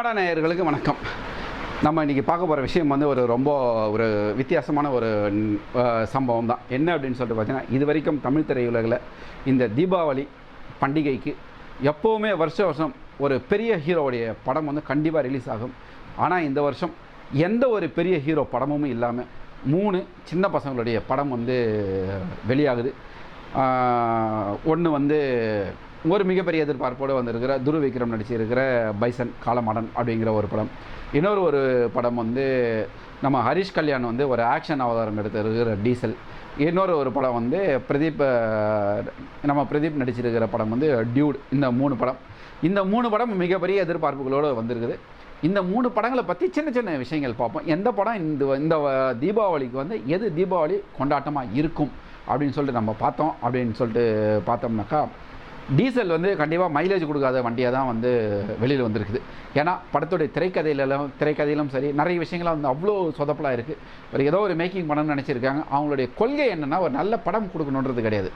நேயர்களுக்கு வணக்கம். நம்ம இன்றைக்கி பார்க்க போகிற விஷயம் வந்து ஒரு ரொம்ப ஒரு வித்தியாசமான ஒரு சம்பவம் தான். என்ன அப்படின்னு சொல்லிட்டு பார்த்தீங்கன்னா இது வரைக்கும் தமிழ் திரையுலகில் இந்த தீபாவளி பண்டிகைக்கு எப்போவுமே வருஷ வருஷம் ஒரு பெரிய ஹீரோவுடைய படம் வந்து கண்டிப்பாக ரிலீஸ் ஆகும். ஆனால் இந்த வருஷம் எந்த ஒரு பெரிய ஹீரோ படமும் இல்லாமல் மூணு சின்ன பசங்களுடைய படம் வந்து வெளியாகுது. ஒன்று வந்து ஒரு மிகப்பெரிய எதிர்பார்ப்போடு வந்திருக்கிற துரு விக்ரம் நடிச்சிருக்கிற பைசன் காலமாடன் அப்படிங்கிற ஒரு படம். இன்னொரு ஒரு படம் வந்து நம்ம ஹரிஷ் கல்யாண் வந்து ஒரு ஆக்ஷன் அவதாரம் எடுத்திருக்கிற டீசல். இன்னொரு ஒரு படம் வந்து பிரதீப் நம்ம பிரதீப் நடிச்சிருக்கிற படம் வந்து டியூட் இந்த மூணு படம். இந்த மூணு படம் மிகப்பெரிய எதிர்பார்ப்புகளோடு வந்திருக்குது. இந்த மூணு படங்களை பற்றி சின்ன சின்ன விஷயங்கள் பார்ப்போம். எந்த படம் இந்த இந்த தீபாவளிக்கு வந்து எது தீபாவளி கொண்டாட்டமாக இருக்கும் அப்படின்னு சொல்லிட்டு நம்ம பார்த்தோம் அப்படின்னு சொல்லிட்டு பார்த்தோம்னாக்கா டீசல் வந்து கண்டிப்பாக மைலேஜ் கொடுக்காத வண்டியாக தான் வந்து வெளியில் வந்திருக்குது. ஏன்னா படத்துடைய திரைக்கதையிலும் திரைக்கதையிலும் சரி நிறைய விஷயங்கள்லாம் வந்து அவ்வளோ சொதப்பலாக இருக்குது ஒரு ஏதோ ஒரு மேக்கிங் பண்ணணும்னு நினச்சிருக்காங்க. அவங்களுடைய கொள்கை என்னென்னா ஒரு நல்ல படம் கொடுக்கணுன்றது கிடையாது.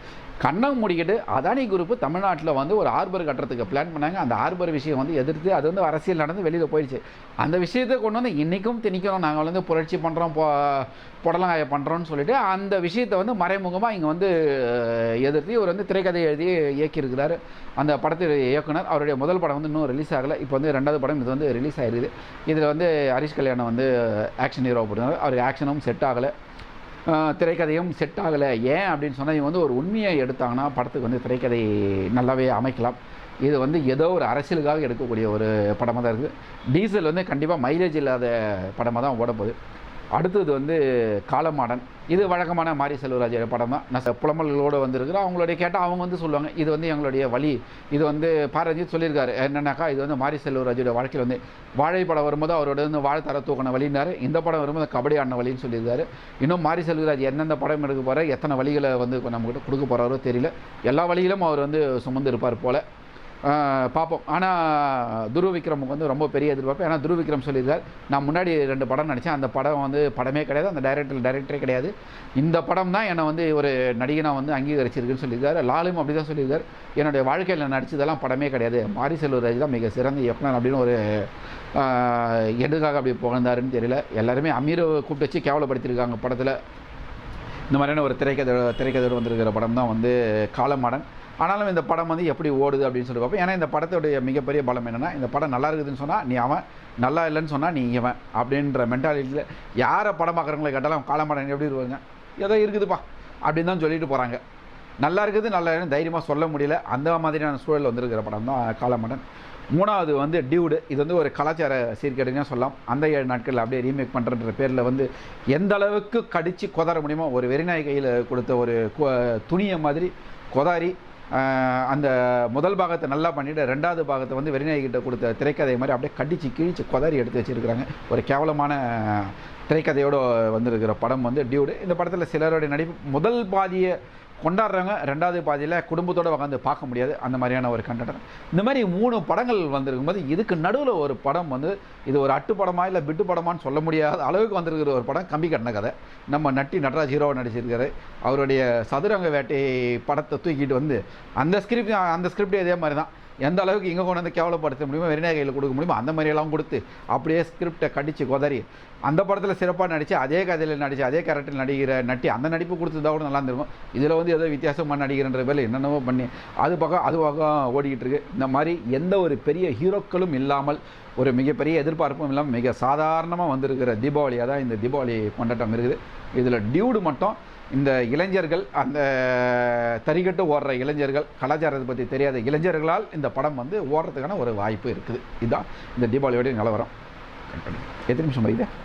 கண்ணம் முடிக்கிட்டு அதானி குரூப் தமிழ்நாட்டில் வந்து ஒரு ஆர்பர் கட்டுறதுக்கு பிளான் பண்ணாங்க. அந்த ஆர்பர் விஷயம் வந்து எதிர்த்து அது வந்து அரசியல் நடந்து வெளியில் போயிடுச்சு. அந்த விஷயத்தை கொண்டு வந்து இன்றைக்கும் திணிக்கிறோம். நாங்கள் வந்து புரட்சி பண்ணுறோம் போ புடலங்காய பண்ணுறோன்னு சொல்லிட்டு அந்த விஷயத்தை வந்து மறைமுகமாக இங்கே வந்து எதிர்த்து இவர் வந்து திரைக்கதை எழுதி இயக்கியிருக்கிறார். அந்த படத்துடைய இயக்குனர் அவருடைய முதல் படம் வந்து இன்னும் ரிலீஸ் ஆகலை. இப்போ வந்து ரெண்டாவது படம் இது வந்து ரிலீஸ் ஆகிருது இதில் வந்து ஹரிஷ் கல்யாணம் வந்து ஆக்ஷன் ஹீரோ போட்டிருந்தாரு. அவருக்கு ஆக்ஷனும் செட் ஆகலை. திரைக்கதையும் செட் ஆகலை. ஏன் அப்படின்னு சொன்னால் இவங்க வந்து ஒரு உண்மையை எடுத்தாங்கன்னா படத்துக்கு வந்து திரைக்கதை நல்லாவே அமைக்கலாம். இது வந்து ஏதோ ஒரு அரசியலுக்காக எடுக்கக்கூடிய ஒரு படமாக தான் இருக்குது. டீசல் வந்து கண்டிப்பாக மைலேஜ் இல்லாத படமாக தான் ஓடப்போகுது அடுத்தது வந்து காலமாடன். இது வழக்கமான மாரி செல்வராஜோட படம் தான். நான் புலம்பல்களோடு வந்திருக்கிற அவங்களுடைய கேட்டால் அவங்க வந்து சொல்லுவாங்க இது வந்து எங்களுடைய வழி. இது வந்து பாரஞ்சித் சொல்லியிருக்காரு. என்னன்னாக்கா இது வந்து மாரி செல்வராஜோட வாழ்க்கையில் வந்து வாழை படம் வரும்போது அவரோட வந்து வாழைத்தர தூக்கின வழினாரு இந்த படம் வரும்போது கபடி ஆடின வழின்னு சொல்லியிருக்காரு. இன்னும் மாரி செல்வராஜ் எந்தெந்த படம் எடுக்க போகிறார் எத்தனை வழிகளை வந்து நம்மக்கிட்ட கொடுக்க போகிறாரோ தெரியல. எல்லா வழியிலும் அவர் வந்து சுமந்து இருப்பார் போல். பார்ப்போம். ஆனால் துருவ விக்ரமுக்கு வந்து ரொம்ப பெரிய எதிர்பார்ப்பு. ஏன்னா துருவ விக்ரம் சொல்லியிருக்கார் நான் முன்னாடி ரெண்டு படம் நடித்தேன் அந்த படம் வந்து படமே கிடையாது. அந்த டைரக்டர் டைரக்டரே கிடையாது. இந்த படம் தான் என்னை வந்து ஒரு நடிகனாக வந்து அங்கீகரிச்சிருக்குன்னு சொல்லியிருக்காரு. லாலும் அப்படி தான் சொல்லியிருக்கார். என்னுடைய வாழ்க்கையில் நடிச்சதெல்லாம் படமே கிடையாது. மாரி செல்வராஜ் தான் மிக சிறந்த இயக்குனர் அப்படின்னு ஒரு எதுக்காக அப்படி புகழ்ந்தாருன்னு தெரியல. எல்லாருமே அமீரை கூப்பிட்டு வச்சு கேவலப்படுத்தியிருக்காங்க படத்தில். இந்த மாதிரியான ஒரு திரைக்கதை திரைக்கதையோடு வந்திருக்கிற படம் தான் வந்து காலமாடன். ஆனாலும் இந்த படம் வந்து எப்படி ஓடுது அப்படின்னு சொல்லி பார்ப்போம். ஏன்னா இந்த படத்துடைய மிகப்பெரிய பலம் என்னென்னா இந்த படம் நல்லா இருக்குதுன்னு சொன்னால் நீ அவன் நல்லா இல்லைன்னு சொன்னால் நீ இவன் அப்படின்ற மென்டாலிட்டியில் யாரை படம் பார்க்குறவங்களை கேட்டாலும் காலமாடன் எப்படி இருவாங்க ஏதோ இருக்குதுப்பா அப்படின்னு தான் சொல்லிட்டு போகிறாங்க நல்லா இருக்குது நல்லா இல்லைன்னு தைரியமாக சொல்ல முடியல. அந்த மாதிரியான சூழல் வந்திருக்கிற படம் தான் காலமாடன் மூணாவது வந்து டியூடு. இது வந்து ஒரு கலாச்சார சீர்கேடுன்னு சொல்லலாம். அந்த ஏழு நாட்களில் அப்படியே ரீமேக் பண்ணுறன்ற பேரில் வந்து எந்த அளவுக்கு கடித்து கொதற முடியுமோ ஒரு வெறிநாய் கையில் கொடுத்த ஒரு கு- துணியை மாதிரி கொதாரி அந்த முதல் பாகத்தை நல்லா பண்ணிவிட்டு ரெண்டாவது பாகத்தை வந்து வெறிநாய்கிட்ட கொடுத்த திரைக்கதை மாதிரி அப்படியே கடிச்சு கிழிச்சு கொதாரி எடுத்து வச்சுருக்கிறாங்க. ஒரு கேவலமான திரைக்கதையோடு வந்திருக்கிற படம் வந்து டியூடு. இந்த படத்தில் சிலருடைய நடிப்பு முதல் பாதியை கொண்டாடுறவங்க ரெண்டாவது பாதியில் குடும்பத்தோடு உட்காந்து பார்க்க முடியாது. அந்த மாதிரியான ஒரு கண்டனம் இந்த மாதிரி மூணு படங்கள் வந்திருக்கும் போது இதுக்கு நடுவில் ஒரு படம் வந்து இது ஒரு அட்டு படமா இல்லை பிட்டு படமான்னு சொல்ல முடியாத அளவுக்கு வந்திருக்கிற ஒரு படம் கம்பி கட்டின கதை. நம்ம நட்டி நடராஜ் ஹீரோவை நடிச்சிருக்காரு. அவருடைய சதுரங்க வேட்டை படத்தை தூக்கிட்டு வந்து அந்த ஸ்கிரிப்ட் அந்த ஸ்கிரிப்டே இதே மாதிரி தான் எந்த அளவுக்கு இங்கே கொண்டு வந்து கேவலப்படுத்த முடியுமோ வெறிநாய கையில் கொடுக்க முடியுமோ அந்த மாதிரியெல்லாம் கொடுத்து அப்படியே ஸ்கிரிப்டை கடிச்சு கொதறி அந்த படத்தில் சிறப்பாக நடித்து அதே கதையில் நடித்து அதே கேரக்டரில் நடிக்கிற நட்டி அந்த நடிப்பு கொடுத்ததா கூட நல்லா இருந்திருக்கும். இதில் வந்து ஏதோ வித்தியாசமாக நடிக்கிறன்ற பேரில் என்னென்னவோ பண்ணி அது பக்கம் அது பக்கம் ஓடிக்கிட்டு இருக்கு. இந்த மாதிரி எந்த ஒரு பெரிய ஹீரோக்களும் இல்லாமல் ஒரு மிகப்பெரிய எதிர்பார்ப்பும் இல்லாமல் மிக சாதாரணமாக வந்திருக்கிற தீபாவளியாக தான் இந்த தீபாவளி கொண்டாட்டம் இருக்குது. இதில் டியூடு மட்டும் இந்த இளைஞர்கள் அந்த தறிகட்டு ஓடுற இளைஞர்கள் கலாச்சாரத்தை பற்றி தெரியாத இளைஞர்களால் இந்த படம் வந்து ஓடுறதுக்கான ஒரு வாய்ப்பு இருக்குது. இதுதான் இந்த தீபாவளியோடைய நிலவரம். எத்தனை நிமிஷம் வருது